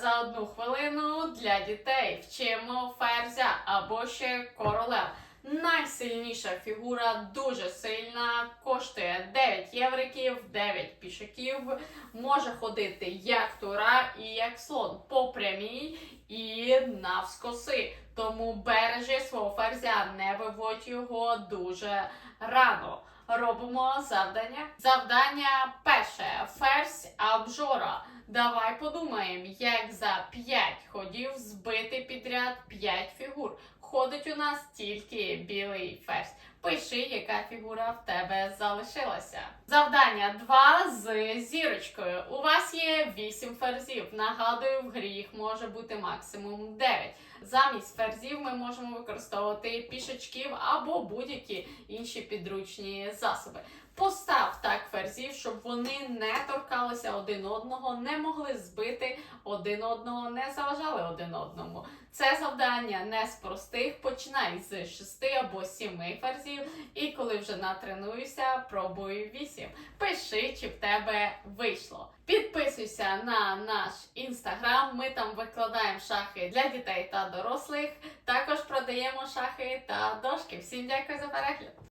за одну хвилину для дітей. Вчимо ферзя або ще королев. Найсильніша фігура дуже сильна, коштує 9 євриків, 9 пішаків, може ходити як тура і як слон по прямій і навскоси. Тому бережи свого ферзя, не виводь його дуже рано. Робимо завдання. Завдання перше. Ферзь обжора. Давай подумаємо, як за 5 ходів збити підряд 5 фігур. Ходить у нас тільки білий ферзь. Пиши, яка фігура в тебе залишилася. Завдання 2 з зірочкою. У вас є 8 ферзів. Нагадую, в грі їх може бути максимум 9. Замість ферзів ми можемо використовувати пішечків або будь-які інші підручні засоби. Постав так ферзів, щоб вони не торкалися один одного, не могли збити один одного, не заважали один одному. Це завдання не з простих. Починай з 6 або 7 ферзів, і коли вже натренуєшся, пробуй 8. Пиши, чи в тебе вийшло. Підписуйся на наш інстаграм. Ми там викладаємо шахи для дітей та дорослих. Також продаємо шахи та дошки. Всім дякую за перегляд!